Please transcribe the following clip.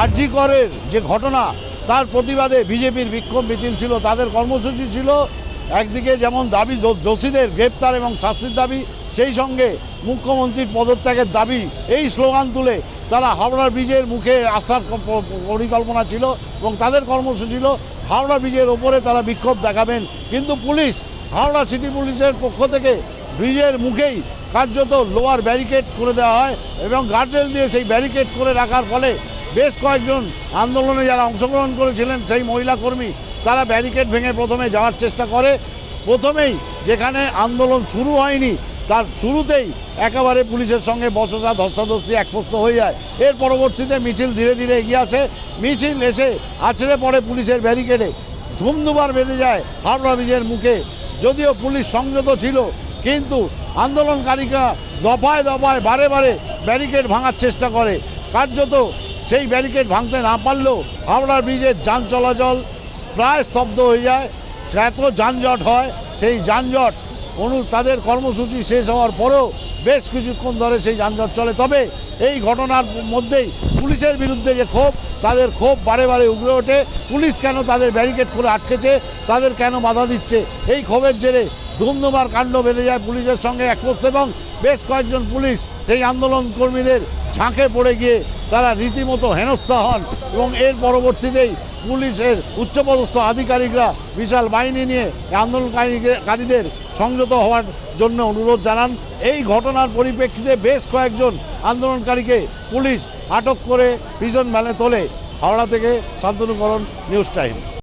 আরজি করের যে ঘটনা, তার প্রতিবাদে বিজেপির বিক্ষোভ মিছিল ছিল, তাদের কর্মসূচি ছিল একদিকে যেমন দাবি দোষীদের গ্রেপ্তার এবং শাস্তির দাবি, সেই সঙ্গে মুখ্যমন্ত্রীর পদত্যাগের দাবি, এই স্লোগান তুলে তারা হাওড়া ব্রিজের মুখে আসার পরিকল্পনা ছিল এবং তাদের কর্মসূচি ছিল হাওড়া ব্রিজের ওপরে তারা বিক্ষোভ দেখাবেন। কিন্তু পুলিশ, হাওড়া সিটি পুলিশের পক্ষ থেকে ব্রিজের মুখেই কার্যত লোয়ার ব্যারিকেড করে দেওয়া হয় এবং গার্ডরেল দিয়ে সেই ব্যারিকেড করে রাখার ফলে বেশ কয়েকজন আন্দোলনে যারা অংশগ্রহণ করেছিলেন সেই মহিলা কর্মী, তারা ব্যারিকেড ভেঙে প্রথমে যাওয়ার চেষ্টা করে। প্রথমেই যেখানে আন্দোলন শুরু হয়নি, তার শুরুতেই একেবারে পুলিশের সঙ্গে বচসা ধস্তাধস্তি একপস্ত হয়ে যায়। এর পরবর্তীতে মিছিল ধীরে ধীরে এগিয়ে আসে। মিছিল এসে আছড়ে পড়ে পুলিশের ব্যারিকেডে। ধুমধুমার বেঁধে যায় হাওড়া ব্রিজের মুখে। যদিও পুলিশ সংযত ছিল, কিন্তু আন্দোলনকারীরা দফায় দফায় বারে বারে ব্যারিকেড ভাঙার চেষ্টা করে। কার্যত সেই ব্যারিকেড ভাঙতে না পারলেও হাওড়া ব্রিজের যান চলাচল প্রায় স্তব্ধ হয়ে যায়। এত যানজট হয়, সেই যানজট অনু তাদের কর্মসূচি শেষ হওয়ার পরেও বেশ কিছুক্ষণ ধরে সেই যানজট চলে। তবে এই ঘটনার মধ্যেই পুলিশের বিরুদ্ধে যে ক্ষোভ, তাদের ক্ষোভ বারে বারে উগড়ে ওঠে। পুলিশ কেন তাদের ব্যারিকেড করে আটকেছে, তাদের কেন বাধা দিচ্ছে? এই ক্ষোভের জেরে ধুমধুমার কাণ্ড বেঁধে যায় পুলিশের সঙ্গে একপোস্ত এবং বেশ কয়েকজন পুলিশ এই আন্দোলন কর্মীদের ঝাঁকে পড়ে গিয়ে তারা রীতিমতো হেনস্থা হন এবং এর পরবর্তীতেই পুলিশের উচ্চপদস্থ আধিকারিকরা বিশাল বাহিনী নিয়ে আন্দোলনকারীকারীদের সংযত হওয়ার জন্য অনুরোধ জানান। এই ঘটনার পরিপ্রেক্ষিতে বেশ কয়েকজন আন্দোলনকারীকে পুলিশ আটক করে প্রিজন ভ্যানে তোলে। হাওড়া থেকে শান্তনুকরণ, নিউজ টাইম।